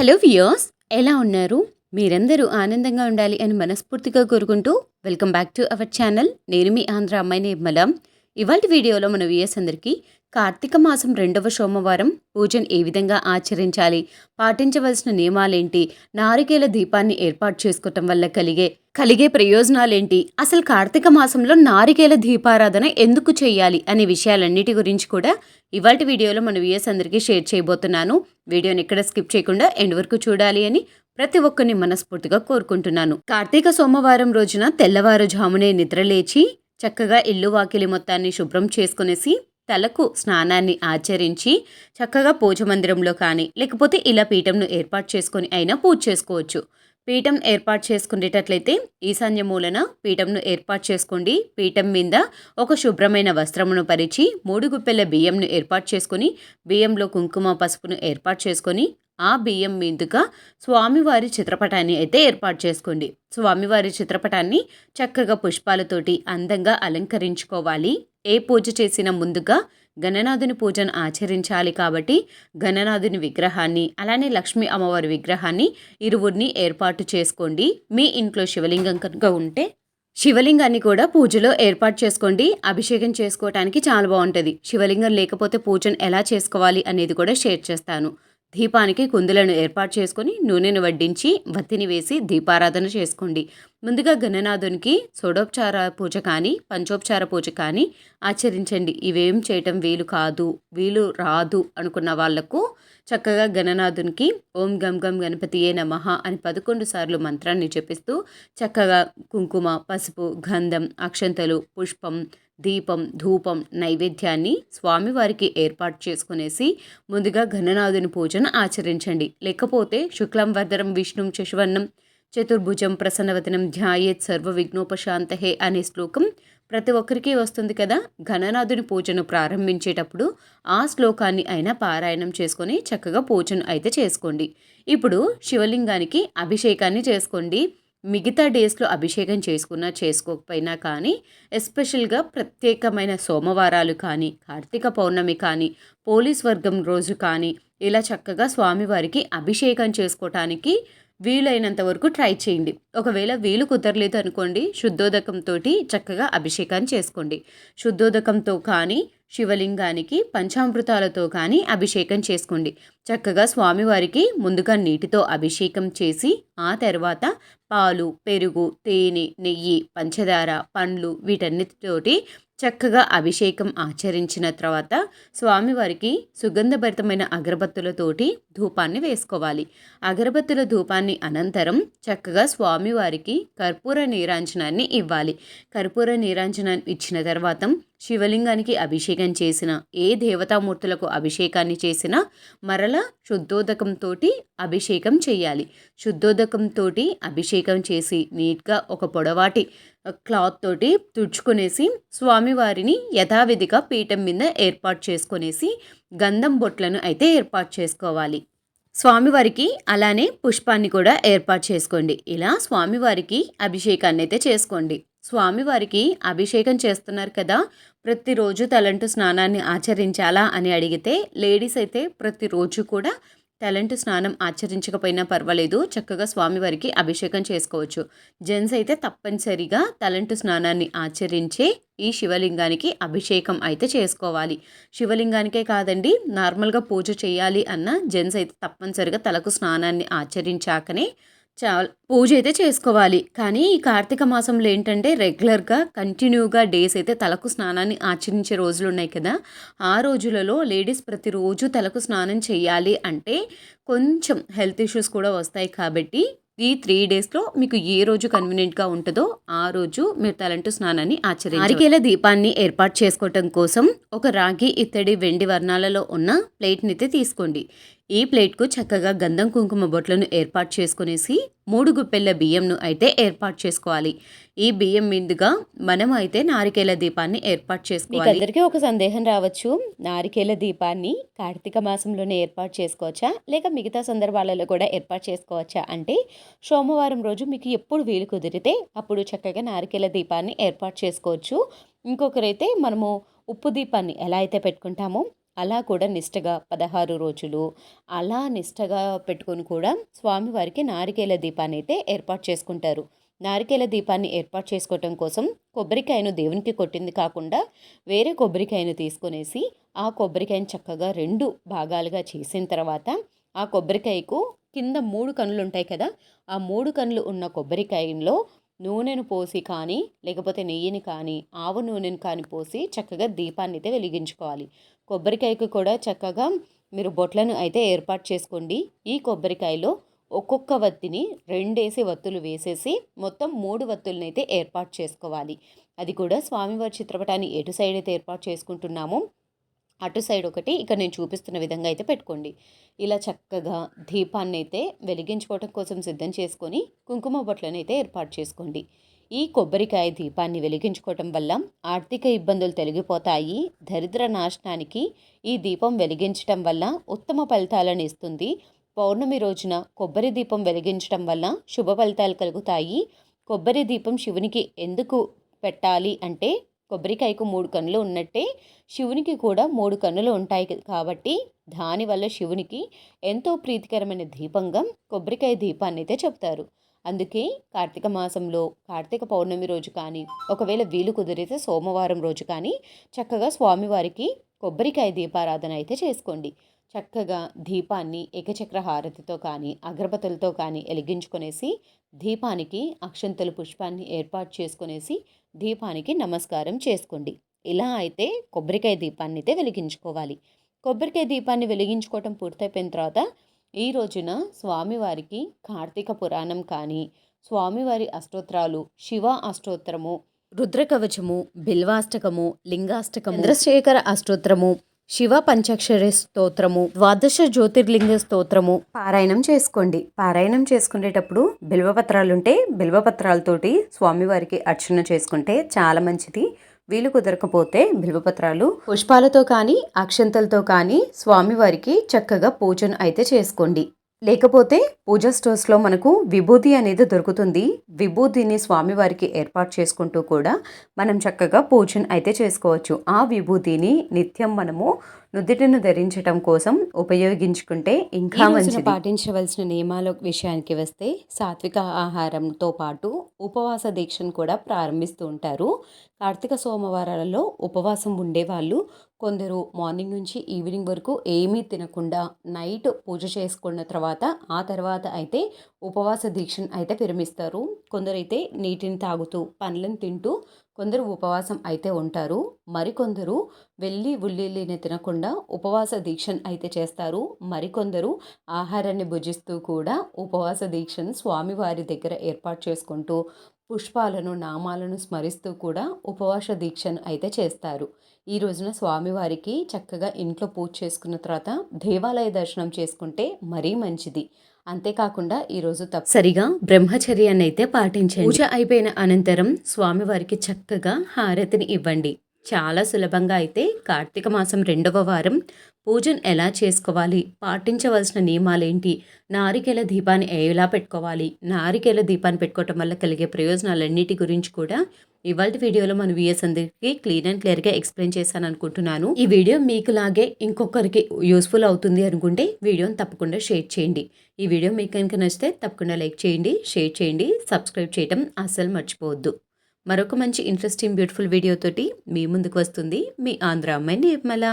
Hello వియోస్ ఎలా ఉన్నారు? మీరందరూ ఆనందంగా ఉండాలి అని మనస్ఫూర్తిగా కోరుకుంటూ welcome back to our channel. నేను మీ ఆంధ్ర అమ్మాయి నిర్మల. ఇవాళ వీడియోలో మన వ్యూయర్స్ అందరికీ కార్తీక మాసం రెండవ సోమవారం పూజను ఏ విధంగా ఆచరించాలి? పాటించవలసిన నియమాలేంటి? నారికేల దీపాన్ని ఏర్పాటు చేసుకోవటం వల్ల కలిగే కలిగే ప్రయోజనాలేంటి? అసలు కార్తీక మాసంలో నారికేల దీపారాధన ఎందుకు చేయాలి అనే విషయాలన్నిటి గురించి కూడా ఇవాటి వీడియోలో మన వ్యూయర్స్ అందరికీ షేర్ చేయబోతున్నాను. వీడియోని ఎక్కడ స్కిప్ చేయకుండా ఎండ్ వరకు చూడాలి అని ప్రతి ఒక్కరిని మనస్ఫూర్తిగా కోరుకుంటున్నాను. కార్తీక సోమవారం రోజున తెల్లవారుజామునే నిద్రలేచి చక్కగా ఇల్లు వాకిలి మొత్తాన్ని శుభ్రం చేసుకునేసి తలకు స్నానాన్ని ఆచరించి చక్కగా పూజ మందిరంలో కానీ లేకపోతే ఇలా పీఠంను ఏర్పాటు చేసుకొని అయినా పూజ చేసుకోవచ్చు. పీఠం ఏర్పాటు చేసుకునేటట్లయితే ఈశాన్య మూలన పీఠంను ఏర్పాటు చేసుకోండి. పీఠం మీద ఒక శుభ్రమైన వస్త్రమును పరిచి మూడు గుప్పెల బియ్యంను ఏర్పాటు చేసుకొని బియ్యంలో కుంకుమ పసుపును ఏర్పాటు చేసుకొని ఆ బియ్యం మీదుగా స్వామివారి చిత్రపటాన్ని అయితే ఏర్పాటు చేసుకోండి స్వామివారి చిత్రపటాన్ని చక్కగా పుష్పాలతోటి అందంగా అలంకరించుకోవాలి. ఏ పూజ చేసినా ముందుగా గణనాథుని పూజను ఆచరించాలి కాబట్టి గణనాథుని విగ్రహాన్ని అలానే లక్ష్మీ అమ్మవారి విగ్రహాన్ని ఇరువురిని ఏర్పాటు చేసుకోండి. మీ ఇంట్లో శివలింగం కనుక ఉంటే శివలింగాన్ని కూడా పూజలో ఏర్పాటు చేసుకోండి. అభిషేకం చేసుకోవటానికి చాలా బాగుంటుంది. శివలింగం లేకపోతే పూజను ఎలా చేసుకోవాలి అనేది కూడా షేర్ చేస్తాను. దీపానికి కుందులను ఏర్పాటు చేసుకొని నూనెను వడ్డించి వత్తిని వేసి దీపారాధన చేసుకోండి. ముందుగా గణనాథునికి షోడోపచార పూజ కానీ పంచోపచార పూజ కానీ ఆచరించండి. ఇవేం చేయటం వీలు కాదు వీలు రాదు అనుకున్న వాళ్ళకు చక్కగా గణనాథునికి ఓం గం గం గణపతియే నమః అని పదకొండు సార్లు మంత్రాన్ని చెప్పిస్తూ చక్కగా కుంకుమ పసుపు గంధం అక్షంతలు పుష్పం దీపం ధూపం నైవేద్యాన్ని స్వామివారికి ఏర్పాటు చేసుకునేసి ముందుగా ఘననాథుని పూజను ఆచరించండి. లేకపోతే శుక్లం వర్ధరం విష్ణుం శశివర్ణం చతుర్భుజం ప్రసన్నవతనం ధ్యాయేత్ సర్వ విఘ్నోపశాంతహే అనే శ్లోకం ప్రతి ఒక్కరికి వస్తుంది కదా? ఘననాథుని పూజను ప్రారంభించేటప్పుడు ఆ శ్లోకాన్ని అయినా పారాయణం చేసుకొని చక్కగా పూజను అయితే చేసుకోండి. ఇప్పుడు శివలింగానికి అభిషేకాన్ని చేసుకోండి. మిగతా డేస్లో అభిషేకం చేసుకున్నా చేసుకోకపోయినా కానీ ఎస్పెషల్గా ప్రత్యేకమైన సోమవారాలు కానీ కార్తీక పౌర్ణమి కానీ పోలీస్ వర్గం రోజు కానీ ఇలా చక్కగా స్వామివారికి అభిషేకం చేసుకోవటానికి వీలైనంత వరకు ట్రై చేయండి. ఒకవేళ వీలు కుదరలేదు అనుకోండి శుద్ధోదకంతో చక్కగా అభిషేకం చేసుకోండి. శుద్ధోదకంతో కానీ శివలింగానికి పంచామృతాలతో కానీ అభిషేకం చేసుకోండి. చక్కగా స్వామివారికి ముందుగా నీటితో అభిషేకం చేసి ఆ తర్వాత పాలు పెరుగు తేనె నెయ్యి పంచదార పండ్లు వీటన్నిటితోటి చక్కగా అభిషేకం ఆచరించిన తర్వాత స్వామివారికి సుగంధభరితమైన అగరబత్తులతోటి ధూపాన్ని వేసుకోవాలి. అగరబత్తుల ధూపాన్ని అనంతరం చక్కగా స్వామివారికి కర్పూర నీరాంజనాన్ని ఇవ్వాలి. కర్పూర నీరాంజనాన్ని ఇచ్చిన తర్వాత శివలింగానికి అభిషేకం చేసిన ఏ దేవతామూర్తులకు అభిషేకాన్ని చేసినా మరల శుద్ధోదకంతో అభిషేకం చేయాలి. శుద్ధోదకంతో అభిషేకం చేసి నీట్గా ఒక పొడవాటి క్లాత్ తోటి తుడుచుకునేసి స్వామివారిని యథావిధిగా పీఠం మీద ఏర్పాటు చేసుకునేసి గంధం బొట్లను అయితే ఏర్పాటు చేసుకోవాలి. స్వామివారికి అలానే పుష్పాన్ని కూడా ఏర్పాటు చేసుకోండి. ఇలా స్వామివారికి అభిషేకాన్ని అయితే చేసుకోండి. స్వామివారికి అభిషేకం చేస్తున్నారు కదా ప్రతిరోజు తలంటు స్నానాన్ని ఆచరించాలా అని అడిగితే లేడీస్ అయితే ప్రతిరోజు కూడా తలంటు స్నానం ఆచరించకపోయినా పర్వాలేదు చక్కగా స్వామివారికి అభిషేకం చేసుకోవచ్చు. జెంట్స్ అయితే తప్పనిసరిగా తలంటు స్నానాన్ని ఆచరించే ఈ శివలింగానికి అభిషేకం అయితే చేసుకోవాలి. శివలింగానికే కాదండి నార్మల్గా పూజ చేయాలి అన్న జెంట్స్ అయితే తప్పనిసరిగా తలకు స్నానాన్ని ఆచరించాకనే చాలా పూజ అయితే చేసుకోవాలి. కానీ ఈ కార్తీక మాసంలో ఏంటంటే రెగ్యులర్గా కంటిన్యూగా డేస్ అయితే తలకు స్నానాన్ని ఆచరించే రోజులు ఉన్నాయి కదా. ఆ రోజులలో లేడీస్ ప్రతిరోజు తలకు స్నానం చేయాలి అంటే కొంచెం హెల్త్ ఇష్యూస్ కూడా వస్తాయి కాబట్టి ఈ త్రీ డేస్లో మీకు ఏ రోజు కన్వీనియంట్గా ఉంటుందో ఆ రోజు మీరు తలంటు స్నానాన్ని ఆచరించి అరికేల దీపాన్ని ఏర్పాటు చేసుకోవటం కోసం ఒక రాగి ఇత్తడి వెండి వర్ణాలలో ఉన్న ప్లేట్ని అయితే తీసుకోండి. ఈ ప్లేట్కు చక్కగా గంధం కుంకుమ బొట్లను ఏర్పాటు చేసుకునేసి మూడు గుప్పెళ్ళ బియ్యంను అయితే ఏర్పాటు చేసుకోవాలి. ఈ బియ్యం మీదుగా మనం అయితే నారికేల దీపాన్ని ఏర్పాటు చేసుకోవాలి. అందరికీ ఒక సందేహం రావచ్చు. నారికేల దీపాన్ని కార్తీక మాసంలోనే ఏర్పాటు చేసుకోవచ్చా? లేక మిగతా సందర్భాలలో కూడా ఏర్పాటు చేసుకోవచ్చా? అంటే సోమవారం రోజు మీకు ఎప్పుడు వీలు కుదిరితే అప్పుడు చక్కగా నారికేల దీపాన్ని ఏర్పాటు చేసుకోవచ్చు. ఇంకొకరైతే మనము ఉప్పు దీపాన్ని ఎలా అయితే పెట్టుకుంటామో అలా కూడా నిష్టగా పదహారు రోజులు అలా నిష్టగా పెట్టుకొని కూడా స్వామివారికి నారికేల దీపాన్ని అయితే ఏర్పాటు చేసుకుంటారు. నారికేల దీపాన్ని ఏర్పాటు చేసుకోవటం కోసం కొబ్బరికాయను దేవునికి కొట్టింది కాకుండా వేరే కొబ్బరికాయను తీసుకునేసి ఆ కొబ్బరికాయను చక్కగా రెండు భాగాలుగా చేసిన తర్వాత ఆ కొబ్బరికాయకు కింద మూడు కన్నులు ఉంటాయి కదా ఆ మూడు కన్నులు ఉన్న కొబ్బరికాయలో నూనెను పోసి కానీ లేకపోతే నెయ్యిని కానీ ఆవు నూనెను కానీ పోసి చక్కగా దీపాన్ని అయితే వెలిగించుకోవాలి. కొబ్బరికాయకు కూడా చక్కగా మీరు బొట్లను అయితే ఏర్పాటు చేసుకోండి. ఈ కొబ్బరికాయలో ఒక్కొక్క వత్తిని రెండేసి వత్తులు వేసేసి మొత్తం మూడు వత్తులను అయితే ఏర్పాటు చేసుకోవాలి. అది కూడా స్వామివారి చిత్రపటాన్ని ఎటు సైడ్ అయితే ఏర్పాటు చేసుకుంటున్నామో అటు సైడ్ ఒకటి ఇక్కడ నేను చూపిస్తున్న విధంగా అయితే పెట్టుకోండి. ఇలా చక్కగా దీపాన్ని అయితే వెలిగించుకోవటం కోసం సిద్ధం చేసుకొని కుంకుమ బొట్లను అయితే ఏర్పాటు చేసుకోండి. ఈ కొబ్బరికాయ దీపాన్ని వెలిగించుకోవటం వల్ల ఆర్థిక ఇబ్బందులు తొలగిపోతాయి. దరిద్ర నాశనానికి ఈ దీపం వెలిగించటం వల్ల ఉత్తమ ఫలితాలను ఇస్తుంది. పౌర్ణమి రోజున కొబ్బరి దీపం వెలిగించటం వల్ల శుభ ఫలితాలు కలుగుతాయి. కొబ్బరి దీపం శివునికి ఎందుకు పెట్టాలి అంటే కొబ్బరికాయకు మూడు కన్నులు ఉన్నట్టే శివునికి కూడా మూడు కన్నులు ఉంటాయి కాబట్టి దానివల్ల శివునికి ఎంతో ప్రీతికరమైన దీపంగా కొబ్బరికాయ దీపాన్ని అయితే చెప్తారు. అందుకే కార్తీక మాసంలో కార్తీక పౌర్ణమి రోజు కానీ ఒకవేళ వీలు కుదిరితే సోమవారం రోజు కానీ చక్కగా స్వామివారికి కొబ్బరికాయ దీపారాధన అయితే చేసుకోండి. చక్కగా దీపాన్ని ఏకచక్ర హారతితో కానీ అగరబత్తులతో కానీ వెలిగించుకొనేసి దీపానికి అక్షంతలు పుష్పాన్ని ఏర్పాటు చేసుకునేసి దీపానికి నమస్కారం చేసుకోండి. ఇలా అయితే కొబ్బరికాయ దీపాన్ని అయితే వెలిగించుకోవాలి. కొబ్బరికాయ దీపాన్ని వెలిగించుకోవటం పూర్తయిపోయిన తర్వాత ఈ రోజున స్వామివారికి కార్తీక పురాణం కానీ స్వామివారి అష్టోత్తరాలు శివ అష్టోత్తరము రుద్రకవచము బిల్వాష్టకము లింగాష్టకము చంద్రశేఖర అష్టోత్తరము శివ పంచాక్షరి స్తోత్రము ద్వాదశ జ్యోతిర్లింగ స్తోత్రము పారాయణం చేసుకోండి. పారాయణం చేసుకునేటప్పుడు బిల్వపత్రాలుంటే బిల్వపత్రాలతోటి స్వామివారికి అర్చన చేసుకుంటే చాలా మంచిది. వీలు కుదరకపోతే బిల్వపత్రాలు పుష్పాలతో కానీ అక్షంతలతో కానీ స్వామివారికి చక్కగా పూజను అయితే చేసుకోండి. లేకపోతే పూజా స్టోర్స్లో మనకు విభూతి అనేది దొరుకుతుంది. విభూతిని స్వామివారికి ఏర్పాటు చేసుకుంటూ కూడా మనం చక్కగా పూజను అయితే చేసుకోవచ్చు. ఆ విభూతిని నిత్యం మనము నుదుటిని ధరించటం కోసం ఉపయోగించుకుంటే ఇంకా మంచిది. పాటించవలసిన నియమాల విషయానికి వస్తే సాత్విక ఆహారంతో పాటు ఉపవాస దీక్షను కూడా ప్రారంభిస్తూ ఉంటారు. కార్తీక సోమవారాలలో ఉపవాసం ఉండేవాళ్ళు కొందరు మార్నింగ్ నుంచి ఈవినింగ్ వరకు ఏమీ తినకుండా నైట్ పూజ చేసుకున్న తర్వాత ఆ తర్వాత అయితే ఉపవాస దీక్షను అయితే విరమిస్తారు. కొందరైతే నీటిని తాగుతూ పండ్లను తింటూ కొందరు ఉపవాసం అయితే ఉంటారు. మరికొందరు వెళ్ళి ఉల్లిల్లిని తినకుండా ఉపవాస దీక్షను అయితే చేస్తారు. మరికొందరు ఆహారాన్ని భుజిస్తూ కూడా ఉపవాస దీక్షను స్వామివారి దగ్గర ఏర్పాటు చేసుకుంటూ పుష్పాలను నామాలను స్మరిస్తూ కూడా ఉపవాస దీక్షను అయితే చేస్తారు. ఈ రోజున స్వామివారికి చక్కగా ఇంట్లో పూజ చేసుకున్న తర్వాత దేవాలయ దర్శనం చేసుకుంటే మరీ మంచిది. అంతేకాకుండా ఈరోజు తప్పనిసరిగా బ్రహ్మచర్యాన్ని అయితే పాటించండి. పూజ అయిపోయిన అనంతరం స్వామివారికి చక్కగా హారతిని ఇవ్వండి. చాలా సులభంగా అయితే కార్తీక మాసం రెండవ వారం పూజను ఎలా చేసుకోవాలి పాటించవలసిన నియమాలేంటి నారికేల దీపాన్ని ఎలా పెట్టుకోవాలి నారికేల దీపాన్ని పెట్టుకోవటం వల్ల కలిగే ప్రయోజనాలన్నిటి గురించి కూడా ఇవాళ వీడియోలో మన వీఎస్ అందరికీ క్లీన్ అండ్ క్లియర్గా ఎక్స్ప్లెయిన్ చేశాను అనుకుంటున్నాను. ఈ వీడియో మీకు లాగే ఇంకొకరికి యూస్ఫుల్ అవుతుంది అనుకుంటే వీడియోని తప్పకుండా షేర్ చేయండి. ఈ వీడియో మీకు కనుక నచ్చితే తప్పకుండా లైక్ చేయండి షేర్ చేయండి సబ్స్క్రైబ్ చేయడం అస్సలు మర్చిపోవద్దు. మరొక మంచి ఇంట్రెస్టింగ్ బ్యూటిఫుల్ వీడియోతోటి మీ ముందుకు వస్తుంది మీ ఆంధ్ర అమ్మాయి నిర్మల.